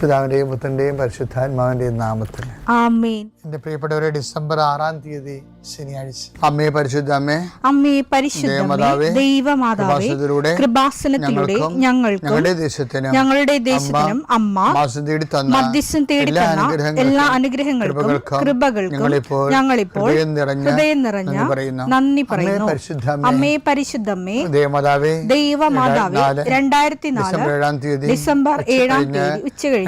പിതാവിന്റെയും പുത്രന്റെയും പരിശുദ്ധാത്മാവിന്റെയും നാമത്തിൽ. എന്റെ പ്രിയപ്പെട്ടവരെ ഡിസംബർ ആറാം തീയതി ശനിയാഴ്ച. അമ്മേ പരിശുദ്ധ അമ്മേ അമ്മേ പരിശുദ്ധമേ ദേവമാതാവേ, കൃപാസനത്തിലൂടെ ഞങ്ങൾക്ക് ഞങ്ങളുടെ ദേശത്തിനും ഞങ്ങളുടെ ദേശത്തിനും അമ്മ മാസം തേടി തന്ന മധ്യസ്ഥം തേടി എല്ലാ തന്ന അനുഗ്രഹങ്ങൾക്കും, എല്ലാ അനുഗ്രഹങ്ങൾക്കും കൃപകൾക്കും ഞങ്ങളിപ്പോൾ ഹൃദയം നിറഞ്ഞ നന്ദി പറയുന്നു. അമ്മയെ അമ്മേ പരിശുദ്ധ അമ്മേ, അമ്മേ പരിശുദ്ധമ്മേ ദൈവമാതാവേ ദൈവമാതാവേ രണ്ടായിരത്തി ഡിസംബർ നാല് ഏഴാം തീയതി ഡിസംബർ ഏഴാം തീയതി ഉച്ചകഴിഞ്ഞ്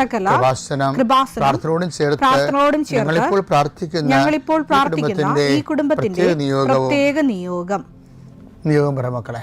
സകല കൃപാസനം കൃപാസനം പ്രാർത്ഥനയോടും ചേർത്ത് പ്രാർത്ഥനയോടും ചേർത്ത് ഞങ്ങളിപ്പോൾ പ്രാർത്ഥിക്കുന്ന ഞങ്ങളിപ്പോൾ ഈ പ്രാർത്ഥിക്കുന്ന കുടുംബത്തിന്റെ ഈ കുടുംബത്തിന്റെ പ്രത്യേക പ്രത്യേക നിയോഗം. നിയോഗം പറ മക്കളെ.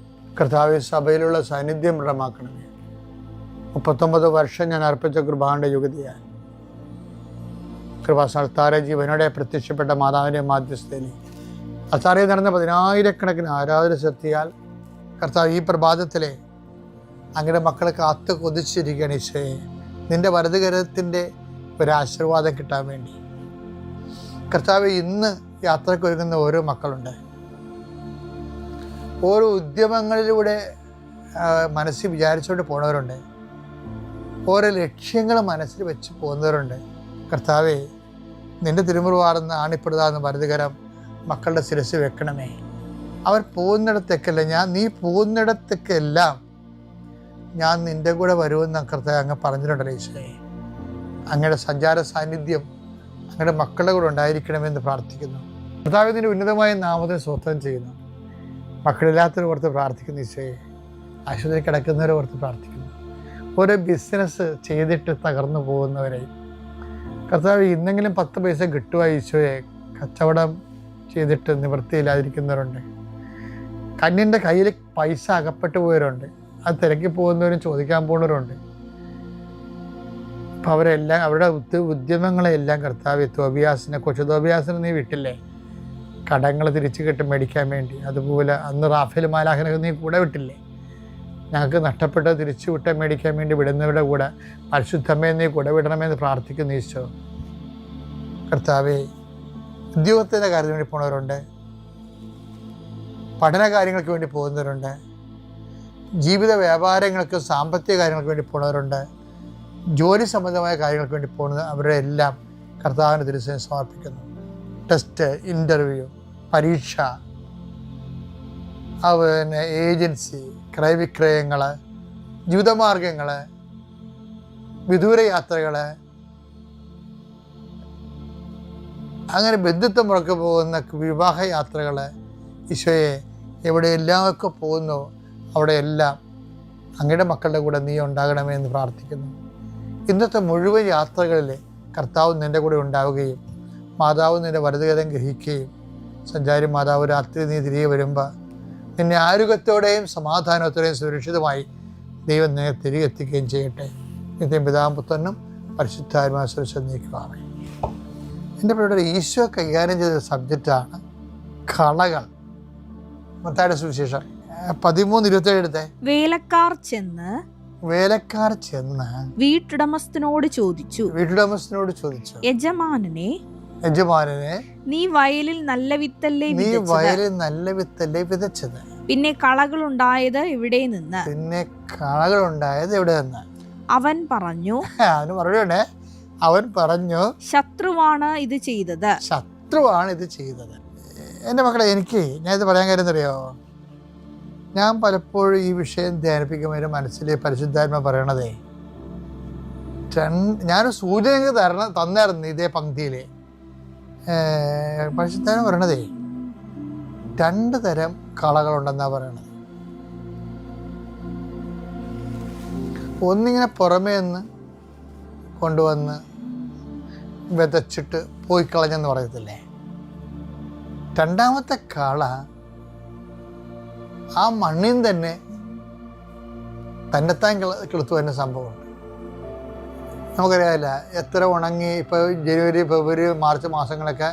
കർത്താവെ സഭയിലുള്ള സാന്നിധ്യം ദൃഢമാക്കണമേ. മുപ്പത്തൊമ്പത് വർഷം ഞാൻ അർപ്പിച്ച കൃപാന്റെ യുഗതിയാണ് കൃപാസ്ഥാന ജീവനോടെ പ്രത്യക്ഷപ്പെട്ട മാതാവിന്റെ മാധ്യസ്ഥയിൽ അത്താറയിൽ നടന്ന പതിനായിരക്കണക്കിന് ആരാധന ശക്തിയാൽ കർത്താവ് ഈ പ്രഭാതത്തിലെ അങ്ങയുടെ മക്കളെ കാത്ത് കൊതിച്ചിരിക്കുകയാണ് ഈശോയെ. നിന്റെ വലതുകരത്തിന്റെ ഒരു ആശീർവാദം കിട്ടാൻ വേണ്ടി. കർത്താവ് ഇന്ന് യാത്രക്കൊരുങ്ങുന്ന ഓരോ മക്കളുണ്ട്. ഓരോ ഉദ്യമങ്ങളിലൂടെ മനസ്സിൽ വിചാരിച്ചുകൊണ്ട് പോണവരുണ്ട്. ഓരോ ലക്ഷ്യങ്ങൾ മനസ്സിൽ വെച്ച് പോകുന്നവരുണ്ട്. കർത്താവെ നിന്റെ തിരുമുറുവാർന്ന് ആണിപ്പെടുതാന്ന് വലതുകരം മക്കളുടെ ശിരസ് വെക്കണമേ. അവർ പോകുന്നിടത്തേക്കല്ല ഞാൻ നീ പോകുന്നിടത്തേക്കെല്ലാം ഞാൻ നിന്റെ കൂടെ വരുമെന്ന് കർത്താവ് അങ്ങ് പറഞ്ഞിട്ടുണ്ടല്ലോ ഈശോയെ. അങ്ങയുടെ സഞ്ചാര സാന്നിധ്യം അങ്ങയുടെ മക്കളുടെ കൂടെ ഉണ്ടായിരിക്കണമെന്ന് പ്രാർത്ഥിക്കുന്നു. കർത്താവിന്റെ ഉന്നതമായ നാമത്തെ സ്വത്തം ചെയ്യുന്നു. മക്കളില്ലാത്തവർ ഓർത്ത് പ്രാർത്ഥിക്കുന്നു ഈശോയെ. ആശുപത്രി കിടക്കുന്നവരെ ഓർത്ത് പ്രാർത്ഥിക്കുന്നു. ഓരോ ബിസിനസ് ചെയ്തിട്ട് തകർന്നു പോകുന്നവരെ. കർത്താവ് ഇന്നെങ്കിലും പത്ത് പൈസ കിട്ടുക ഈശോയെ. കച്ചവടം ചെയ്തിട്ട് നിവൃത്തിയില്ലാതിരിക്കുന്നവരുണ്ട്. കന്യന്റെ കയ്യിൽ പൈസ അകപ്പെട്ടു പോയവരുണ്ട്. അത് തിരക്കി പോകുന്നവരും ചോദിക്കാൻ പോകുന്നവരുണ്ട്. അപ്പം അവരെല്ലാം അവരുടെ ഉദ്യമങ്ങളെയെല്ലാം കർത്താവ് തോബിയാസിനെ കൊച്ചു തോബിയാസിനെ നീ വിട്ടില്ലേ? കടങ്ങൾ തിരിച്ചു കിട്ടും മേടിക്കാൻ വേണ്ടി. അതുപോലെ അന്ന് റാഫേൽ മാലാഹനൊക്കെ നീ കൂടെ വിട്ടില്ലേ? ഞങ്ങൾക്ക് നഷ്ടപ്പെട്ട തിരിച്ചു വിട്ട മേടിക്കാൻ വേണ്ടി വിടുന്നവരുടെ കൂടെ പരിശുദ്ധമേ നീ കൂടെ വിടണമെന്ന് പ്രാർത്ഥിക്കുന്നു ഈശോ. കർത്താവേ ഉദ്യോഗത്തിന്റെ കാര്യത്തിന് വേണ്ടി പോണവരുണ്ട്. പഠന കാര്യങ്ങൾക്ക് വേണ്ടി പോകുന്നവരുണ്ട്. ജീവിത വ്യാപാരങ്ങൾക്ക് സാമ്പത്തിക കാര്യങ്ങൾക്ക് വേണ്ടി പോണവരുണ്ട്. ജോലി സംബന്ധമായ കാര്യങ്ങൾക്ക് വേണ്ടി പോകുന്നത് അവരുടെ എല്ലാം കർത്താവിന് തിരുസേന സമർപ്പിക്കുന്നു. ടെസ്റ്റ് ഇന്റർവ്യൂ പരീക്ഷ അതുപോലെ ഏജൻസി ക്രയവിക്രയങ്ങൾ ജീവിതമാർഗങ്ങൾ വിദൂര യാത്രകൾ അങ്ങനെ ബന്ധുത്വം മുറക്ക് പോകുന്ന വിവാഹ യാത്രകൾ ഈശോയെ എവിടെയെല്ലാമൊക്കെ പോകുന്നു അവിടെയെല്ലാം അങ്ങയുടെ മക്കളുടെ കൂടെ നീ ഉണ്ടാകണമേ എന്ന് പ്രാർത്ഥിക്കുന്നു. ഇന്നത്തെ മുഴുവൻ യാത്രകളിൽ കർത്താവ് നിന്റെ കൂടെ ഉണ്ടാവുകയും മാതാവ് നിന്റെ വലുതുകരം ഗ്രഹിക്കുകയും സഞ്ചാരി മാതാവ് രാത്രി നീ തിരികെ വരുമ്പോൾ നിന്നെ ആരോഗ്യത്തോടെയും സമാധാനത്തോടെയും സുരക്ഷിതമായി ദൈവം നിന്നെ തിരികെ എത്തിക്കുകയും ചെയ്യട്ടെ. നിത്യം പിതാമ്പുത്തനും പരിശുദ്ധാത്മാ സുരക്ഷ നീക്കുവാണ് എന്റെ പിള്ളേർ ഈശോ കൈകാര്യം ചെയ്ത സബ്ജക്റ്റാണ് കളകൾ. മത്തായുടെ സുവിശേഷം പതിമൂന്ന് ഇരുപത്തേഴ് എടുത്തേ? വേലക്കാർ ചെന്ന് വേലക്കാർ ചെന്ന് വീട്ടുടമസ്ഥനോട് ചോദിച്ചു. വീട്ടുടമസ്ഥനോട് ചോദിച്ചു. യജമാനനെ യജമാനനെ നീ വയലിൽ നല്ല വിത്തല്ലേ നീ വയലിൽ നല്ല വിത്തല്ലേ വിതച്ചത്? പിന്നെ കളകളുണ്ടായത് ഇവിടെ നിന്ന്? പിന്നെ കളകൾ ഉണ്ടായത് ഇവിടെ നിന്ന്? അവൻ പറഞ്ഞു അവന് മറുപടിയുണ്ടേ അവൻ പറഞ്ഞു ശത്രുവാണ് ഇത് ചെയ്തത്. ശത്രുവാണ് ഇത് ചെയ്തത്. എന്റെ മക്കളെ എനിക്ക് ഞാൻ ഇത് പറയാൻ കാര്യം അറിയോ ഞാൻ പലപ്പോഴും ഈ വിഷയം ധ്യാനിപ്പിക്കുമ്പോൾ എന്റെ മനസ്സിൽ പരിശുദ്ധാത്മ പറയണതേ രണ്ട് ഞാനൊരു സൂചന തരണം തന്നായിരുന്നു ഇതേ പങ്ക്തിയിൽ. പരിശുദ്ധാത്മ പറയണതേ രണ്ട് തരം കളകളുണ്ടെന്നാണ് പറയണത്. ഒന്നിങ്ങനെ പുറമേ നിന്ന് കൊണ്ടുവന്ന് വിതച്ചിട്ട് പോയി കളഞ്ഞെന്ന് പറയത്തില്ലേ? രണ്ടാമത്തെ കള ആ മണ്ണിൽ തന്നെ തന്നെത്താൻ കിള കിളുത്തു വരുന്ന സംഭവമുണ്ട്. നമുക്കറിയാമല്ല എത്ര ഉണങ്ങി ഇപ്പോൾ ജനുവരി ഫെബ്രുവരി മാർച്ച് മാസങ്ങളൊക്കെ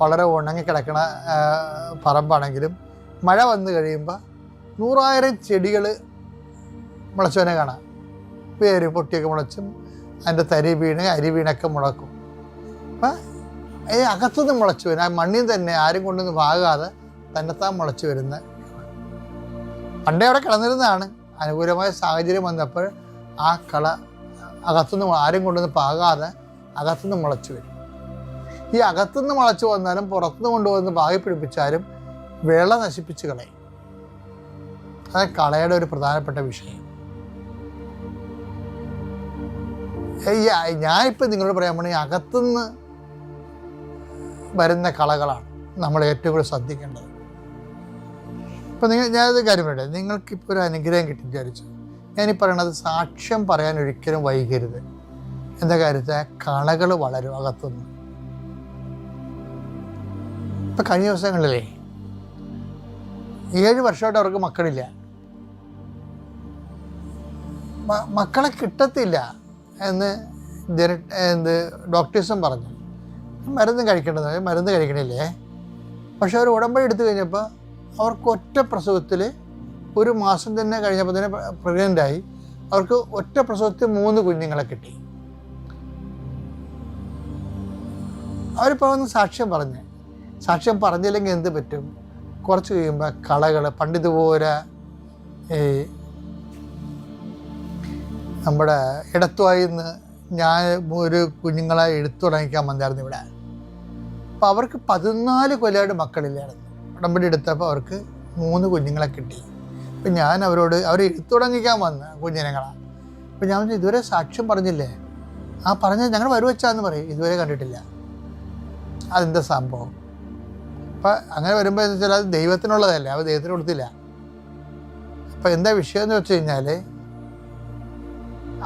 വളരെ ഉണങ്ങി കിടക്കണ പറമ്പാണെങ്കിലും മഴ വന്നു കഴിയുമ്പോൾ നൂറായിരം ചെടികൾ മുളച്ചവനെ കാണാം. പേര് പൊട്ടിയൊക്കെ മുളച്ചും അതിന്റെ തരി വീണ് അരി വീണൊക്കെ മുളക്കും. അപ്പം ഈ അകത്തുനിന്ന് മുളച്ചു വരും ആ മണ്ണിൽ തന്നെ ആരും കൊണ്ടൊന്നും വാകാതെ തന്നെത്താൻ മുളച്ചു വരുന്ന പണ്ടേ അവിടെ കിടന്നിരുന്നതാണ്. അനുകൂലമായ സാഹചര്യം വന്നപ്പോൾ ആ കള അകത്തുനിന്ന് ആരും കൊണ്ടുവന്ന് പാകാതെ അകത്തുനിന്ന് മുളച്ചു വരും. ഈ അകത്തുനിന്ന് മുളച്ചു വന്നാലും പുറത്തുനിന്ന് കൊണ്ടുവന്ന് പാകി പിടിപ്പിച്ചാലും വിള നശിപ്പിച്ച് കളയും. അത് കളയുടെ ഒരു പ്രധാനപ്പെട്ട വിഷയം. ഞാനിപ്പോൾ നിങ്ങളോട് പറയാൻ പോണ അകത്തുനിന്ന് വരുന്ന കളകളാണ് നമ്മൾ ഏറ്റവും കൂടുതൽ ശ്രദ്ധിക്കേണ്ടത്. ഇപ്പം നിങ്ങൾ ഞാനത് കാര്യം പറയട്ടെ നിങ്ങൾക്കിപ്പോൾ ഒരു അനുഗ്രഹം കിട്ടി വിചാരിച്ചു? ഞാനീ പറയണത് സാക്ഷ്യം പറയാൻ ഒരിക്കലും വൈകരുത്. എന്താ കാര്യത്തെ? കളകൾ വളരും അകത്തുനിന്ന്. ഇപ്പം കഴിഞ്ഞ ദിവസങ്ങളിലേ ഏഴ് വർഷമായിട്ട് അവർക്ക് മക്കളില്ല. മക്കളെ കിട്ടത്തില്ല എന്ന് എന്ത് ഡോക്ടേഴ്സും പറഞ്ഞു. മരുന്ന് കഴിക്കേണ്ടത് മരുന്ന് കഴിക്കണില്ലേ? പക്ഷെ അവർ ഉടമ്പടി എടുത്തു കഴിഞ്ഞപ്പോൾ അവർക്ക് ഒറ്റ പ്രസവത്തിൽ ഒരു മാസം തന്നെ കഴിഞ്ഞപ്പോൾ തന്നെ പ്രഗ്നന്റായി അവർക്ക് ഒറ്റ പ്രസവത്തിൽ മൂന്ന് കുഞ്ഞുങ്ങളെ കിട്ടി. അവരിപ്പോൾ ഒന്ന് സാക്ഷ്യം പറഞ്ഞ്. സാക്ഷ്യം പറഞ്ഞില്ലെങ്കിൽ എന്ത് പറ്റും? കുറച്ച് കഴിയുമ്പോൾ കളകൾ പണ്ടിതുപോലെ ഈ നമ്മുടെ ഇടത്തുവായി നിന്ന് ഞാൻ ഒരു കുഞ്ഞുങ്ങളെ എടുത്തു തുടങ്ങിക്കാൻ വന്നായിരുന്നു ഇവിടെ. അപ്പോൾ അവർക്ക് പതിനാല് കൊല്ലമായിട്ട് മക്കളില്ലായിരുന്നു. ഉടമ്പടി എടുത്തപ്പോൾ അവർക്ക് മൂന്ന് കുഞ്ഞുങ്ങളെ കിട്ടി. അപ്പം ഞാൻ അവരോട് അവർ തുടങ്ങിക്കാൻ വന്ന് കുഞ്ഞിനങ്ങളാണ് അപ്പം ഞാൻ പറഞ്ഞു, ഇതുവരെ സാക്ഷ്യം പറഞ്ഞില്ലേ? ആ പറഞ്ഞ ഞങ്ങൾ വരുവച്ചാന്ന് പറയും. ഇതുവരെ കണ്ടിട്ടില്ല. അതെന്താ സംഭവം? അപ്പം അങ്ങനെ വരുമ്പോൾ എന്ന് വെച്ചാൽ അത് ദൈവത്തിനുള്ളതല്ല അവർ ദൈവത്തിന് കൊടുത്തില്ല. അപ്പം എന്താ വിഷയം എന്ന് വെച്ച് കഴിഞ്ഞാൽ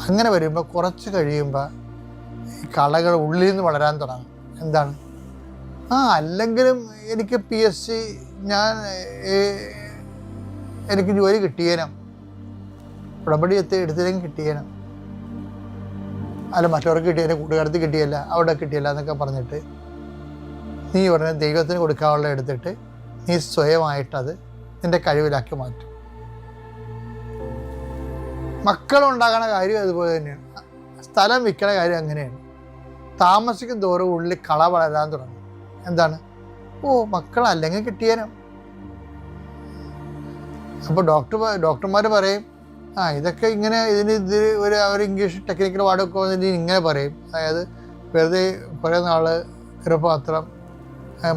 അങ്ങനെ വരുമ്പോൾ കുറച്ച് കഴിയുമ്പോൾ ഈ കളകൾ ഉള്ളിൽ നിന്ന് വളരാൻ തുടങ്ങും. എന്താണ്? ആ അല്ലെങ്കിലും എനിക്ക് പി എസ് സി ഞാൻ എനിക്ക് ജോലി കിട്ടിയേനം. ഉടമ്പടി എത്തി എടുത്തില്ലെങ്കിൽ കിട്ടിയേനം. അല്ല മറ്റവർക്ക് കിട്ടിയല്ല കൂട്ടുകാരത്തിൽ കിട്ടിയല്ല അവിടെ കിട്ടിയല്ല എന്നൊക്കെ പറഞ്ഞിട്ട് നീ ഉടനെ ദൈവത്തിന് കൊടുക്കാനുള്ള എടുത്തിട്ട് നീ സ്വയമായിട്ടത് നിന്റെ കഴിവിലാക്കി മാറ്റും. മക്കളുണ്ടാകണ കാര്യം അതുപോലെ തന്നെയാണ്. സ്ഥലം വിൽക്കണ കാര്യം അങ്ങനെയാണ്. താമസിക്കും തോറും ഉള്ളിൽ കള വളരാൻ തുടങ്ങും. എന്താണ്? ഓ മക്കളല്ലെങ്കിൽ കിട്ടിയേനും. അപ്പോൾ ഡോക്ടർ ഡോക്ടർമാർ പറയും ആ ഇതൊക്കെ ഇങ്ങനെ ഇതിന് ഇത് ഒരു അവർ ഇംഗ്ലീഷ് ടെക്നിക്കൽ വാർഡൊക്കെ വന്നിട്ട് ഇങ്ങനെ പറയും. അതായത് വെറുതെ കുറേ നാൾ ഗർഭപാത്രം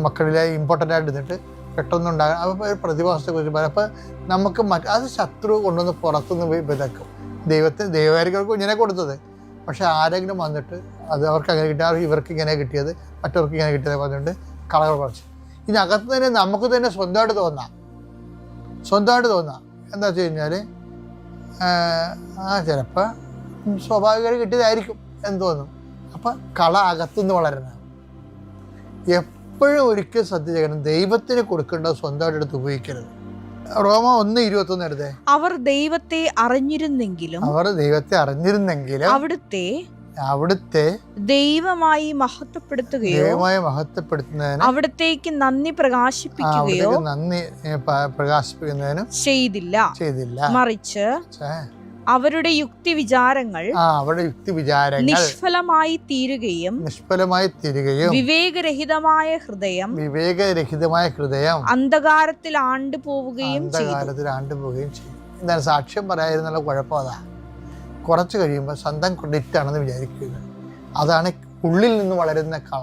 മക്കളിലെ ഇമ്പോർട്ടന്റ് ആയിട്ട് പെട്ടെന്ന് പെട്ടെന്നുണ്ടാകാൻ അപ്പോൾ ഒരു പ്രതിഭാസത്തെക്കുറിച്ച് പറയും. അപ്പോൾ നമുക്ക് മറ്റ് അത് ശത്രു കൊണ്ടുവന്ന് പുറത്തുനിന്ന് പോയി വിതക്കും. ദൈവത്തിന് ദൈവകാരികൾക്ക് ഇങ്ങനെ കൊടുത്തത്. പക്ഷേ ആരെങ്കിലും വന്നിട്ട് അത് അവർക്ക് അങ്ങനെ കിട്ടിയ ഇവർക്ക് ഇങ്ങനെ കിട്ടിയത് മറ്റവർക്ക് ഇങ്ങനെ കിട്ടിയത് പറഞ്ഞുകൊണ്ട് കളകൾ പറിച്ചു ഇതിനകത്ത് തന്നെ നമുക്ക് തന്നെ സ്വന്തമായിട്ട് തോന്നാം. സ്വന്തമായിട്ട് തോന്നാം. എന്താ വെച്ച് കഴിഞ്ഞാൽ ആ ചിലപ്പോൾ സ്വാഭാവികമായിട്ട് കിട്ടിയതായിരിക്കും എന്ന് തോന്നും. അപ്പം കള അകത്തുനിന്ന് വളരണം. എപ്പോഴും ഒരിക്കൽ ശ്രദ്ധിച്ചേക്കണം ദൈവത്തിന് കൊടുക്കേണ്ടത് സ്വന്തമായിട്ട് എടുത്ത് ഉപയോഗിക്കരുത്. റോമ ഒന്ന് ഇരുപത്തൊന്ന് എടുത്തേ. അവർ ദൈവത്തെ അറിഞ്ഞിരുന്നെങ്കിലും അവർ ദൈവത്തെ അറിഞ്ഞിരുന്നെങ്കിലും അവിടുത്തെ അവിടുത്തെ ദൈവമായി മഹത്വപ്പെടുത്തുകയോ ദൈവമായി മഹത്വപ്പെടുത്തുന്നതിന് അവിടത്തേക്ക് നന്ദി പ്രകാശിപ്പിക്കുകയും നന്ദി പ്രകാശിപ്പിക്കുന്നതിനും ചെയ്തില്ല. ചെയ്തില്ല. മറിച്ച് അവരുടെ യുക്തി വിചാരങ്ങൾ അവരുടെ യുക്തി വിചാരങ്ങൾ നിഷ്ഫലമായി തീരുകയും നിഷ്ഫലമായി തീരുകയും വിവേകരഹിതമായ ഹൃദയം വിവേകരഹിതമായ ഹൃദയം അന്ധകാരത്തിൽ ആണ്ടുപോവുകയും അന്ധകാരത്തിൽ ആണ്ടുപോവുകയും ചെയ്യും എന്താണ് സാക്ഷ്യം പറയാതിരുന്നുള്ള കുഴപ്പം കുറച്ച് കഴിയുമ്പോൾ സ്വന്തം ക്രെഡിറ്റ് വിചാരിക്കുന്നത് അതാണ് ഉള്ളിൽ നിന്ന് വളരുന്ന കള.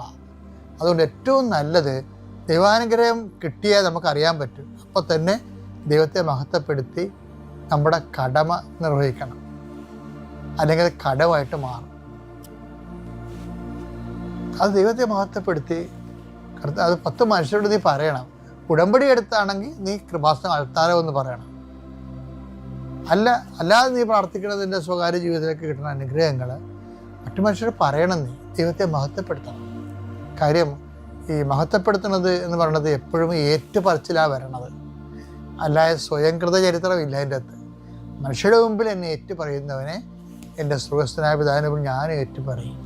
അതുകൊണ്ട് ഏറ്റവും നല്ലത് ദൈവാനുഗ്രഹം കിട്ടിയാൽ നമുക്കറിയാൻ പറ്റും. അപ്പോൾ തന്നെ ദൈവത്തെ മഹത്വപ്പെടുത്തി നമ്മുടെ കടമ നിർവഹിക്കണം. അല്ലെങ്കിൽ കടമായിട്ട് മാറും. അത് ദൈവത്തെ മഹത്വപ്പെടുത്തി അത് പത്ത് മനുഷ്യരോട് നീ പറയണം. ഉടമ്പടി എടുത്താണെങ്കിൽ നീ കൃപാസനം അൾത്താരോ എന്ന് പറയണം. അല്ല അല്ലാതെ നീ പ്രാർത്ഥിക്കുന്നതിന്റെ സ്വകാര്യ ജീവിതത്തിലേക്ക് കിട്ടുന്ന അനുഗ്രഹങ്ങൾ മറ്റു മനുഷ്യർ പറയണം നീ. ദൈവത്തെ മഹത്വപ്പെടുത്തണം. കാര്യം ഈ മഹത്വപ്പെടുത്തുന്നത് എന്ന് പറയുന്നത് എപ്പോഴും ഏറ്റുപറച്ചിലാണ് വരണത്. അല്ലാതെ സ്വയംകൃത ചരിത്രമില്ല അതിന്റെ അകത്ത്. മനുഷ്യരുടെ മുമ്പിൽ എന്നെ ഏറ്റു പറയുന്നവനെ എന്റെ സുഖസ്ഥനായ പിതാവിനെ ഞാൻ ഏറ്റു പറയും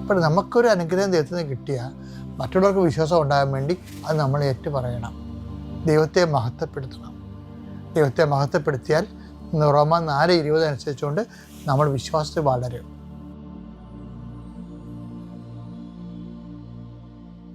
അപ്പോൾ നമുക്കൊരു അനുഗ്രഹം ദൈവത്തിൽ നിന്ന് കിട്ടിയാൽ മറ്റുള്ളവർക്ക് വിശ്വാസം ഉണ്ടാകാൻ വേണ്ടി അത് നമ്മൾ ഏറ്റു പറയണം ദൈവത്തെ മഹത്വപ്പെടുത്തണം. ദൈവത്തെ മഹത്വപ്പെടുത്തിയാൽ റോമ നാല് ഇരുപത് അനുസരിച്ചുകൊണ്ട് നമ്മൾ വിശ്വാസത്തിൽ വളരും.